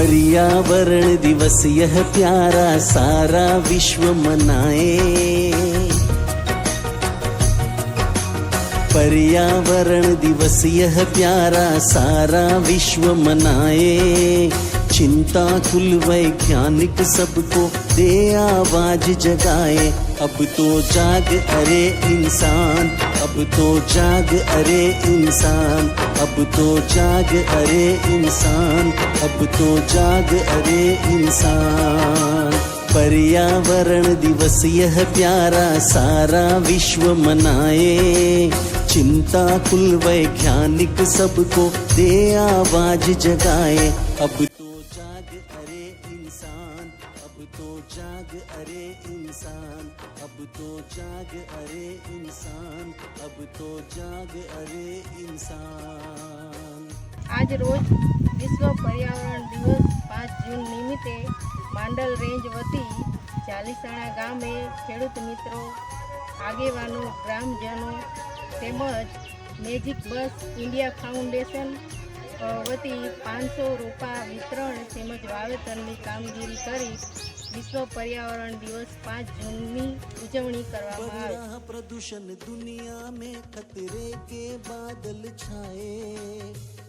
पर्यावरण दिवस, यह प्यारा सारा विश्व मनाए। पर्यावरण दिवस, यह प्यारा सारा विश्व मनाए। चिंता, कुल वैज्ञानिक सबको दे आवाज़ जगाए। अब तो जाग अरे इंसान अब तो जाग, अरे इंसान। अब तो जाग, अरे इंसान। अब तो जाग, अरे इंसान। पर्यावरण दिवस, यह प्यारा सारा विश्व मनाए। चिंता कुल वैज्ञानिक सबको दे आवाज़ जगाए। अब जाग अरे इंसान अब तो जाग अरे इंसान अब तो जाग अरे इंसान अब तो जाग अरे इंसान આજ રોજ વિશ્વ પર્યાવરણ દિવસ પાંચ જૂન નિમિત્તે માંડલ રેન્જ વતી ચાલીસાણા ગામે ખેડૂત મિત્રો આગેવાનો ગ્રામજનો તેમજ મેજિક બસ ઇન્ડિયા ફાઉન્ડેશન અ, વતી પાંચસો રૂપા વિતરણ તેમજ વાવેતરની કામગીરી કરી વિશ્વ પર્યાવરણ દિવસ પાંચ જૂનની ઉજવણી કરવામાં बढ़ આવી रहा प्रदूषण दुनिया में खतरे के बादल छाए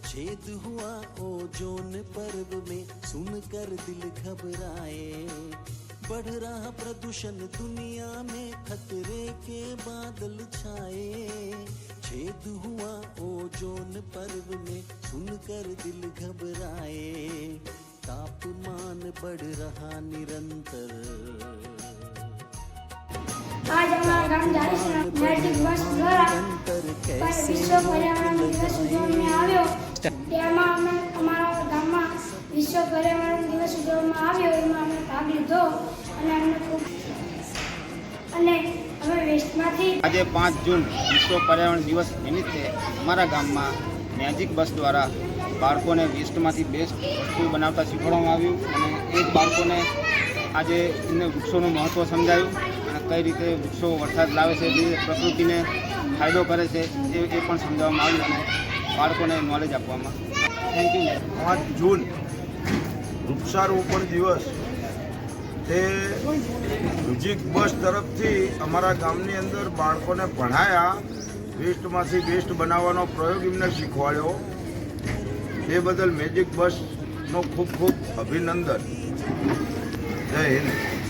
छेद हुआ ओजोन पर्व में सुनकर दिल घबराए बढ़ रहा प्रदूषण दुनिया में खतरे के बादल छाए छेद हुआ ओजोन पर्व में सुनकर दिल घबराए तापमान बढ़ रहा निरंतर आज हमारा गांव जारीसना मैट्रिक વર્ષ દ્વારા પર વિશ્વ પર્યાવરણ દિવસ ઉજવવામાં આવ્યો તેમાં અમે અમારા ગામમાં વિશ્વ પર્યાવરણ દિવસ ઉજવવામાં આવ્યો એમાં અમે ભાગ લીધો અને અમને ખૂબ અને અમે વેસ્ટમાંથી આજે પાંચ જૂન વિશ્વ પર્યાવરણ દિવસ નિમિત્તે અમારા ગામમાં મેજિક બસ દ્વારા બાળકોને વેસ્ટમાંથી બેસ્ટ વસ્તુ બનાવતા શીખવાડવામાં આવ્યું અને એ જ બાળકોને આજે એમને વૃક્ષોનું મહત્ત્વ સમજાયું અને કઈ રીતે વૃક્ષો વરસાદ લાવે છે, જે પ્રકૃતિને ફાયદો કરે છે, એ એ પણ સમજાવવામાં આવ્યું અને બાળકોને નોલેજ આપવામાં. થેન્ક યુ પાંચ જૂન, વૃક્ષારોપણ દિવસ. તે મ્યુઝિક બસ તરફથી અમારા ગામની અંદર બાળકોને ભણાયા, વેસ્ટમાંથી બેસ્ટ બનાવવાનો પ્રયોગ એમને શીખવાડ્યો. એ બદલ મેજિક બસનો ખૂબ ખૂબ અભિનંદન. જય હિન્દ.